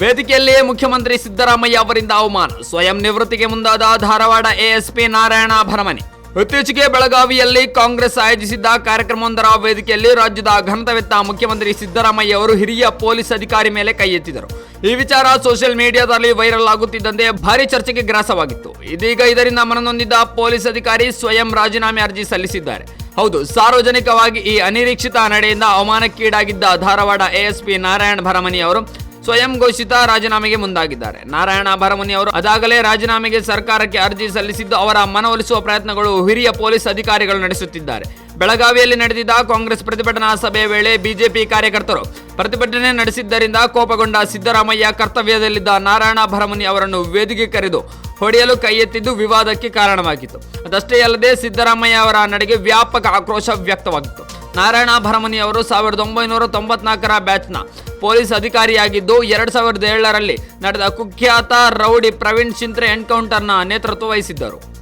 ವೇದಿಕೆಯಲ್ಲಿಯೇ ಮುಖ್ಯಮಂತ್ರಿ ಸಿದ್ದರಾಮಯ್ಯ ಅವರಿಂದ ಅವಮಾನ. ಸ್ವಯಂ ನಿವೃತ್ತಿಗೆ ಮುಂದಾದ ಧಾರವಾಡ ಎಎಸ್ಪಿ ನಾರಾಯಣ ಭರಮನಿ. ಇತ್ತೀಚೆಗೆ ಬೆಳಗಾವಿಯಲ್ಲಿ ಕಾಂಗ್ರೆಸ್ ಆಯೋಜಿಸಿದ್ದ ಕಾರ್ಯಕ್ರಮವೊಂದರ ವೇದಿಕೆಯಲ್ಲಿ ರಾಜ್ಯದ ಘನತವೆತ್ತ ಮುಖ್ಯಮಂತ್ರಿ ಸಿದ್ದರಾಮಯ್ಯ ಅವರು ಹಿರಿಯ ಪೊಲೀಸ್ ಅಧಿಕಾರಿ ಮೇಲೆ ಕೈ ಎತ್ತಿದರು. ಈ ವಿಚಾರ ಸೋಷಿಯಲ್ ಮೀಡಿಯಾದಲ್ಲಿ ವೈರಲ್ ಆಗುತ್ತಿದ್ದಂತೆ ಭಾರಿ ಚರ್ಚೆಗೆ ಗ್ರಾಸವಾಗಿತ್ತು. ಇದೀಗ ಇದರಿಂದ ಮನನೊಂದಿದ್ದ ಪೊಲೀಸ್ ಅಧಿಕಾರಿ ಸ್ವಯಂ ರಾಜೀನಾಮೆ ಅರ್ಜಿ ಸಲ್ಲಿಸಿದ್ದಾರೆ. ಹೌದು, ಸಾರ್ವಜನಿಕವಾಗಿ ಈ ಅನಿರೀಕ್ಷಿತ ನಡೆಯಿಂದ ಅವಮಾನಕ್ಕೀಡಾಗಿದ್ದ ಧಾರವಾಡ ಎಎಸ್ಪಿ ನಾರಾಯಣ ಭರಮನಿ ಅವರು ಸ್ವಯಂ ಘೋಷಿತ ರಾಜೀನಾಮೆಗೆ ಮುಂದಾಗಿದ್ದಾರೆ. ನಾರಾಯಣ ಭರಮನಿ ಅವರು ಅದಾಗಲೇ ರಾಜೀನಾಮೆಗೆ ಸರ್ಕಾರಕ್ಕೆ ಅರ್ಜಿ ಸಲ್ಲಿಸಿದ್ದು ಅವರ ಮನವೊಲಿಸುವ ಪ್ರಯತ್ನಗಳು ಹಿರಿಯ ಪೊಲೀಸ್ ಅಧಿಕಾರಿಗಳು ನಡೆಸುತ್ತಿದ್ದಾರೆ. ಬೆಳಗಾವಿಯಲ್ಲಿ ನಡೆದಿದ್ದ ಕಾಂಗ್ರೆಸ್ ಪ್ರತಿಭಟನಾ ಸಭೆ ವೇಳೆ ಬಿಜೆಪಿ ಕಾರ್ಯಕರ್ತರು ಪ್ರತಿಭಟನೆ ನಡೆಸಿದ್ದರಿಂದ ಕೋಪಗೊಂಡ ಸಿದ್ದರಾಮಯ್ಯ ಕರ್ತವ್ಯದಲ್ಲಿದ್ದ ನಾರಾಯಣ ಭರಮನಿ ಅವರನ್ನು ವೇದಿಕೆ ಕರೆದು ಹೊಡೆಯಲು ಕೈ ಎತ್ತಿದ್ದು ವಿವಾದಕ್ಕೆ ಕಾರಣವಾಗಿತ್ತು. ಅದಷ್ಟೇ ಅಲ್ಲದೆ ಸಿದ್ದರಾಮಯ್ಯ ಅವರ ನಡೆಗೆ ವ್ಯಾಪಕ ಆಕ್ರೋಶ ವ್ಯಕ್ತವಾಗಿತ್ತು. ನಾರಾಯಣ ಭರಮನಿ ಅವರು ಸಾವಿರದ ಒಂಬೈನೂರ ತೊಂಬತ್ನಾಲ್ಕರ ಬ್ಯಾಚ್ನ ಪೊಲೀಸ್ ಅಧಿಕಾರಿಯಾಗಿದ್ದು, ಎರಡ್ ಸಾವಿರದ ಏಳರಲ್ಲಿ ನಡೆದ ಕುಖ್ಯಾತ ರೌಡಿ ಪ್ರವೀಣ್ ಚಿಂತ್ರೆ ಎನ್ಕೌಂಟರ್ನ ನೇತೃತ್ವ ವಹಿಸಿದ್ದರು.